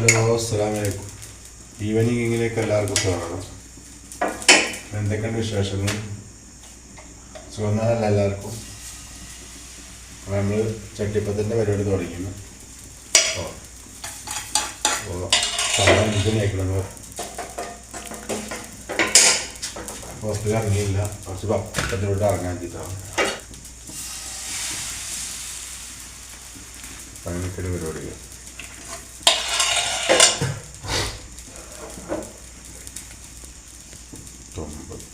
Hello അസ്സാം വലൈക്കും ഈവനിങ്ങിലേക്ക് എല്ലാവർക്കും സ്വാഗതം എന്തൊക്കെയുണ്ട് വിശേഷങ്ങൾ? സുഖന്നല്ല എല്ലാവർക്കും. അപ്പോൾ നമ്മൾ ചട്ടിപ്പത്തിന്റെ പരിപാടി തുടങ്ങിയിരുന്നു. അപ്പോൾ സാധനം ഇതിനേക്കണം ഹോസ്പിറ്റലിൽ ഇറങ്ങിയില്ല. കുറച്ച് പത്തിലോട്ട് ഇറങ്ങാൻ ചെയ്താണ് അങ്ങനെയൊക്കെയാണ് പരിപാടികൾ തൊമ്പത്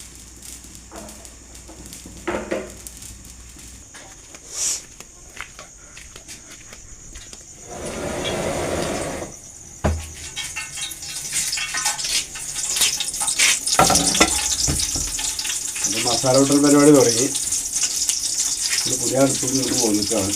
ഇത് മസാല കൂട്ടൽ പരിപാടി തുടങ്ങി. പുതിയ അടുപ്പിൽ നിന്ന് പോന്നിട്ടാണ്.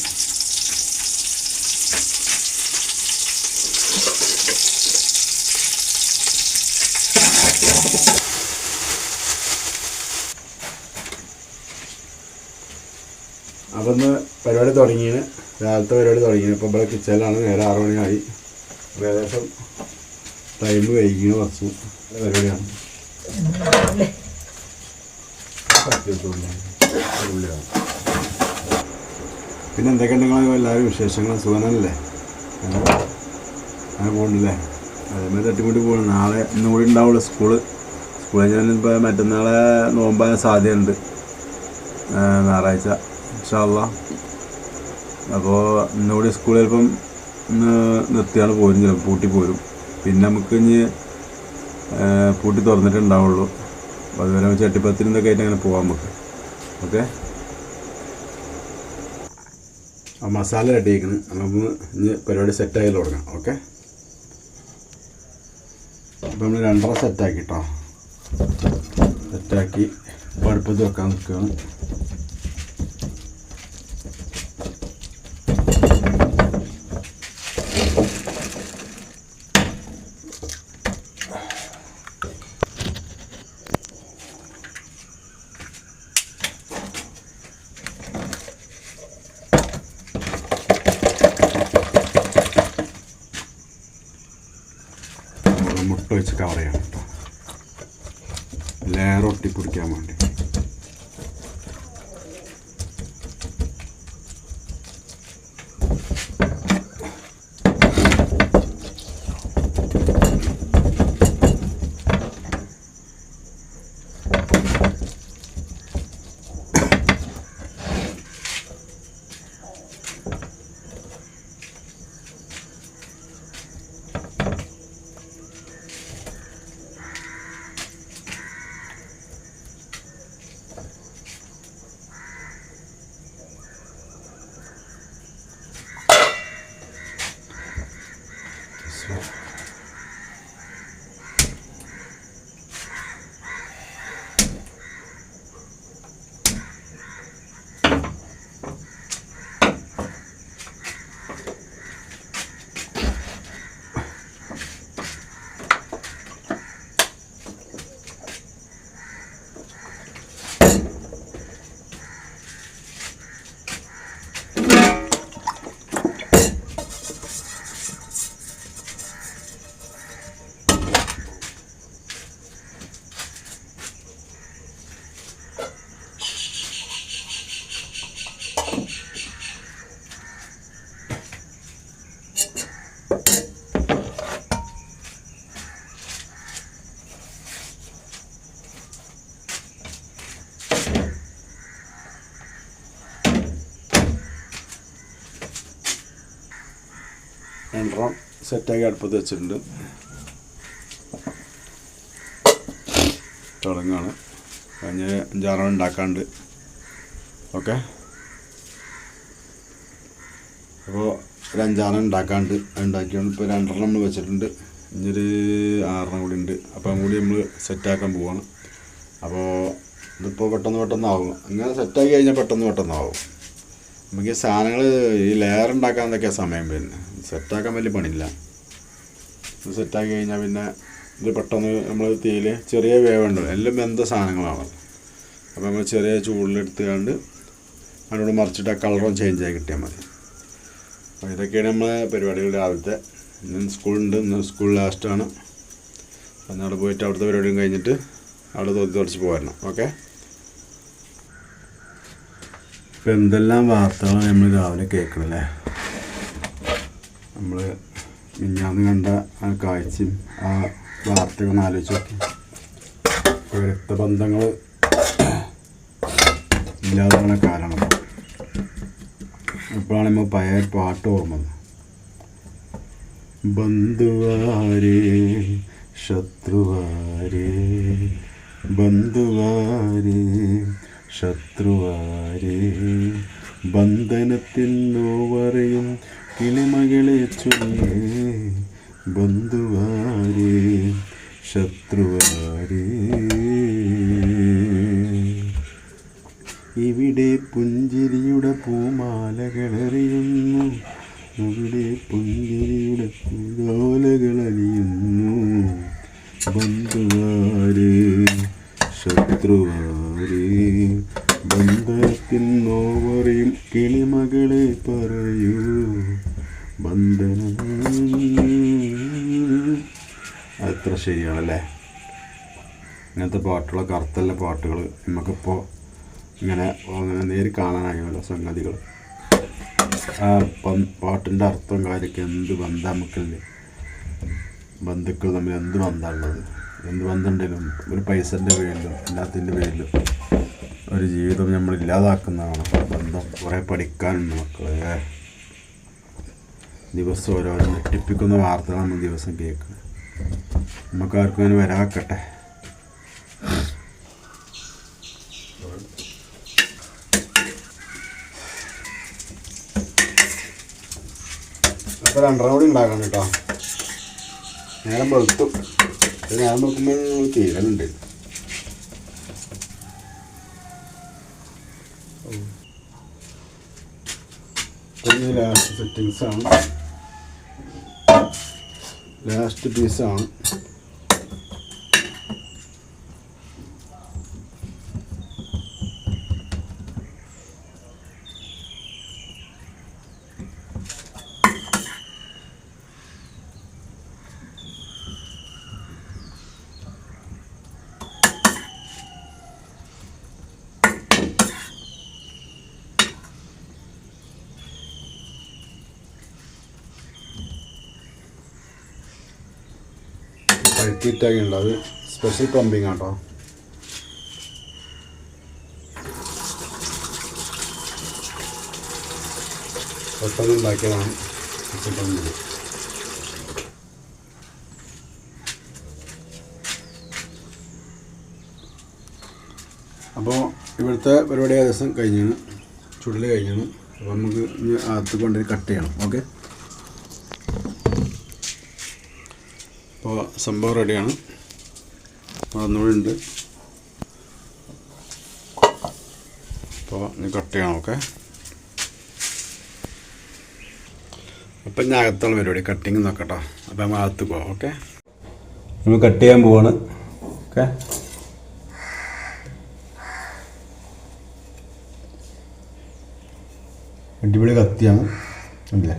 അപ്പം ഇന്ന് പരിപാടി തുടങ്ങിയത് രാവിലത്തെ പരിപാടി തുടങ്ങിയത് ഇപ്പോൾ ഇവിടെ കിച്ചണിലാണ്. നേരെ ആറു മണിയായി. ഏകദേശം ടൈം വൈകിയ കുറച്ച് നല്ല പിന്നെ എന്തൊക്കെയുണ്ട് നിങ്ങൾ എല്ലാവരും വിശേഷങ്ങൾ? സുഖനല്ലേ അങ്ങനെ പോകണ്ടല്ലേ അതേമാതിരി തട്ടിമുട്ടി പോകണം നാളെ ഇന്നും കൂടി ഉണ്ടാവുള്ളൂ സ്കൂൾ. സ്കൂളിൽ ഞാനിപ്പോൾ മറ്റന്നാളെ നോമ്പാൻ സാധ്യതയുണ്ട്. ഞായറാഴ്ച ഇൻഷാല്ല അപ്പോൾ ഇന്നുകൂടി സ്കൂളിൽ ചിലപ്പം നിർത്തിയാണ് പോരും ചിലപ്പോൾ പൂട്ടി പോരും. പിന്നെ നമുക്ക് ഇനി പൂട്ടി തുറന്നിട്ടുണ്ടാവുള്ളൂ അപ്പോൾ അതുവരെ ചട്ടിപ്പത്തിനൊക്കെ ആയിട്ട് അങ്ങനെ പോകാം നമുക്ക്. ഓക്കെ? ആ മസാല റെഡി ആക്കണം നമുക്ക് ഇനി പരിപാടി സെറ്റായി തുടങ്ങാം. ഓക്കെ? അപ്പോൾ നമ്മൾ രണ്ടര സെറ്റാക്കി കേട്ടോ സെറ്റാക്കി അടുപ്പത്ത് വെക്കാൻ നിൽക്കുകയാണ് നമ്മൾ മുട്ട വെച്ച് കവർ ചെയ്യണം കേട്ടോ. ലെയർ പിടിക്കാൻ വേണ്ടി. രണ്ടെണ്ണം സെറ്റാക്കി അടുപ്പത്ത് വെച്ചിട്ടുണ്ട്. തുടങ്ങുകയാണ് കഴിഞ്ഞ അഞ്ചാറെണ്ണം ഉണ്ടാക്കാണ്ട്. ഓക്കെ? അപ്പോൾ ഒരു അഞ്ചാറെണ്ണം ഉണ്ടാക്കാണ്ട് ഉണ്ടാക്കിയാണ് ഇപ്പോൾ രണ്ടെണ്ണം നമ്മൾ വെച്ചിട്ടുണ്ട്. ഇനിയൊരു ആറെണ്ണം കൂടി ഉണ്ട്. അപ്പം കൂടി നമ്മൾ സെറ്റാക്കാൻ പോവാണ്. അപ്പോൾ ഇതിപ്പോൾ പെട്ടെന്ന് പെട്ടെന്നാവും അങ്ങനെ സെറ്റാക്കി കഴിഞ്ഞാൽ പെട്ടെന്ന് പെട്ടെന്നാവും നമുക്ക് സാധനങ്ങൾ ഈ ലെയർ ഉണ്ടാക്കാൻ എന്തൊക്കെയാണ് സമയം പിന്നെ സെറ്റാക്കാൻ വലിയ പണിയില്ല. സെറ്റാക്കി കഴിഞ്ഞാൽ പിന്നെ ഇത് പെട്ടെന്ന് നമ്മൾ തീയിൽ ചെറിയ വേവുണ്ട് എല്ലാം വെന്ത സാധനങ്ങളാണ്. അപ്പോൾ നമ്മൾ ചെറിയ ചൂടിലെടുത്ത് കണ്ട് അതിനോട് മറിച്ചിട്ട് ആ കളറും ചേഞ്ച് ആയി കിട്ടിയാൽ മതി. അപ്പോൾ ഇതൊക്കെയാണ് നമ്മളെ പരിപാടികൾ രാവിലത്തെ. ഇന്ന് സ്കൂളുണ്ട് ഇന്ന് സ്കൂൾ ലാസ്റ്റാണ് അന്ന് അവിടെ പോയിട്ട് അവിടുത്തെ പരിപാടിയും കഴിഞ്ഞിട്ട് അവിടെ തൊത്തി തുടച്ച് പോരണം. ഓക്കെ? ഇപ്പം എന്തെല്ലാം വാർത്തകളാണ് നമ്മൾ രാവിലെ കേൾക്കണല്ലേ നമ്മൾ മിഞ്ഞാന്ന് കണ്ട ആ കാഴ്ചയും ആ വാർത്തകളും ആലോചിച്ച് നോക്കി രക്തബന്ധങ്ങൾ ഇല്ലാതാണ് കാരണം ഇപ്പോഴാണ് നമ്മൾ പഴയ പാട്ട് ഓർമ്മ വന്നത്. ബന്ധുവാരേ ശത്രുവാരേ ബന്ധുവാരേ ശത്രുവാരേ ബന്ധനത്തിൽ നോവറയും കിളിമകളെ ചൊല്ലേ ബന്ധുവാരേ ശത്രുവാരേ. ഇവിടെ പുഞ്ചിരിയുടെ പൂമാലകളെറിയുന്നു ഇവിടെ പുഞ്ചിരിയുടെ ഇങ്ങനത്തെ പാട്ടുകളൊക്കെ അർത്ഥമുള്ള പാട്ടുകൾ നമുക്കിപ്പോൾ ഇങ്ങനെ അങ്ങനെ നേരി കാണാനായല്ലോ സംഗതികൾ ആ പാട്ടിന്റെ അർത്ഥം കാര്യമൊക്കെ എന്ത് ബന്ധം നമുക്കില്ലേ ബന്ധുക്കൾ തമ്മിൽ എന്ത് ബന്ധമുള്ളത് എന്ത് ബന്ധമുണ്ടെങ്കിലും ഒരു പൈസന്റെ പേരിലും എല്ലാത്തിന്റെ പേരിലും ഒരു ജീവിതം നമ്മൾ ഇല്ലാതാക്കുന്നതാണ് ബന്ധം. കുറേ പഠിക്കാനുണ്ട് മക്കളെ. ദിവസം ഓരോരോ ഞെട്ടിപ്പിക്കുന്ന വാർത്തകളാണ് ദിവസം കേൾക്കുന്നത്. നമുക്കാർക്കും അങ്ങനെ വരാക്കട്ടെ. അപ്പോൾ രണ്ടെണ്ണം കൂടി ഉണ്ടാക്കണം കേട്ടോ. നേരം വെളുത്തു. ഞാൻ നോക്കുമ്പോൾ തീരലുണ്ട്. ലാസ്റ്റ് സെറ്റിങ്സ് ആണ്. ലാസ്റ്റ് പീസാണ് ഉണ്ട് അത് സ്പെഷ്യൽ പ്ലംബിങ് ആട്ടോ. പെട്ടെന്ന് ഉണ്ടാക്കിയതാണ് സ്പെഷ്യൽ പ്ലംബിങ് അപ്പോൾ ഇവിടുത്തെ പരിപാടി ഏകദേശം കഴിഞ്ഞാണ്. ചുടൽ കഴിഞ്ഞാണ്. അപ്പോൾ നമുക്ക് ഇനി അകത്ത് കൊണ്ടുപോയി കട്ട് ചെയ്യണം. ഓക്കെ അപ്പോൾ സംഭവം റെഡിയാണ്. ഉണ്ട് അപ്പോൾ കട്ട് ചെയ്യണം ഓക്കെ? അപ്പം ഞാൻ അകത്തുള്ള പരിപാടി കട്ടിങ് നോക്കട്ടോ. അപ്പം നമ്മൾ അകത്ത് പോവാം ഓക്കെ? നമ്മൾ കട്ട് ചെയ്യാൻ പോവാണ് ഓക്കെ? അടിപൊളി കത്തിയാണ് അല്ലേ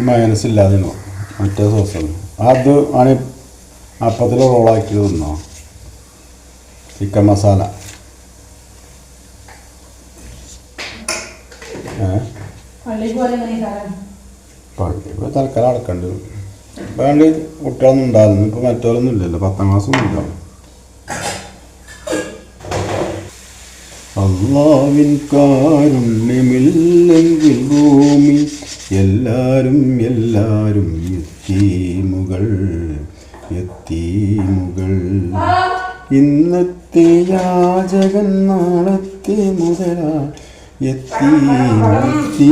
മയനസ് മറ്റേ സോസാണ് അത് ആണ് അപ്പത്തിൽ റോളാക്കി തിന്നോ? ചിക്കൻ മസാല പള്ളി പോലെ എങ്ങനെ കാരണം പള്ളി ഇപ്പോൾ തൽക്കാലം അടക്കണ്ട്. വേണ്ടി കുട്ടികളൊന്നും ഉണ്ടായിരുന്നു ഇപ്പോൾ മറ്റോരൊന്നും ഇല്ലല്ലോ. പത്താം ക്ലാസ്സൊന്നും ഇല്ല. അള്ളാവിൻ കാരുണ്യമില്ലെങ്കിൽ ഭൂമി എല്ലാരും എല്ലാരും എത്തീമുകൾ എത്തീമുകൾ ഇന്നത്തെ യാചകൻ നാളത്തെ മുതലാ എത്തി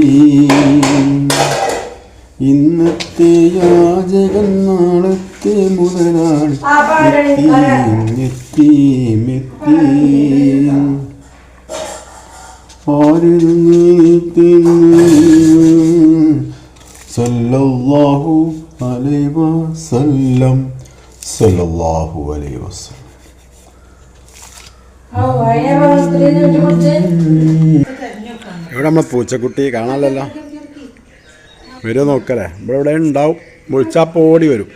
ഇന്നത്തെ യാചകൻ നാളത്തെ മുതലാണ് എത്തി എത്തി സല്ലല്ലാഹു അലൈഹി വസല്ലം. സല്ലല്ലാഹു അലൈഹി വസല്ലം. ഇവിടെ നമ്മളെ പൂച്ചക്കുട്ടി കാണാനല്ലോ വരുമോ നോക്കല്ലേ. ഇവിടെ ഇവിടെ ഉണ്ടാവും. വിളിച്ചാൽ പോടി വരും.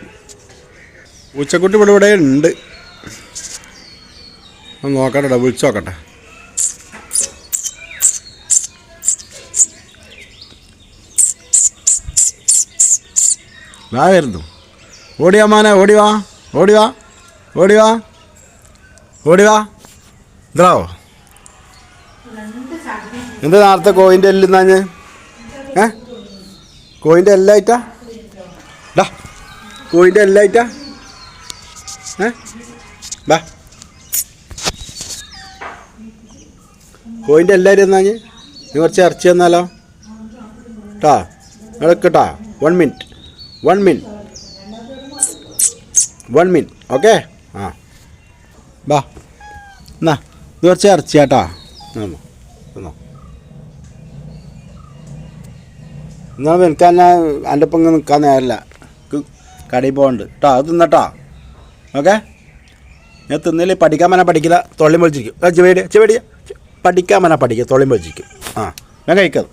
പൂച്ചക്കുട്ടി ഇവിടെ ഇവിടെ ഉണ്ട്. ഒന്ന് നോക്കട്ടെ വിളിച്ചു നോക്കട്ടെ. വാ വരുന്നു. ഓടിവാ മാനെ ഓടിവാ ഓടിവാ ഓടിവാ ഓടിവാ ഇതാവോ എന്താ നേരത്തെ കോയിന്റെ എല്ലുന്നാഞ്ഞ് ഏ? കോയിന്റെ എല്ലായിട്ടാ? ഡാ കോയിന്റെ എല്ലായിട്ടാ? ഏ? ബാ കോയിന്റെ എല്ലാവരും എന്നാഞ്ഞ് നീ കുറച്ച് ഇറച്ചി തന്നാലോ? ട്ടാ. എടുക്കട്ടാ one minute one minute one minute okay ആ. ബാ എന്നാ? ഇത് കുറച്ച് ഇറച്ചിയാട്ടാ എന്നാ എനിക്ക് തന്നെ എന്റെ ഒപ്പം നിൽക്കാൻ നേരമില്ല. കടയിൽ പോകണ്ട് കേട്ടോ അത് തിന്നട്ടാ. ഓക്കെ? ഞാൻ തിന്നില്ല പഠിക്കാൻ മന പഠിക്കില്ല തൊള്ളിയും പൊളിച്ചിരിക്കും ചെവേടിയ ചെവേടിയ പഠിക്കാൻ മന പഠിക്കുക തൊള്ളിയും പൊളിച്ചിരിക്കും ആ ഞാൻ കഴിക്കാം.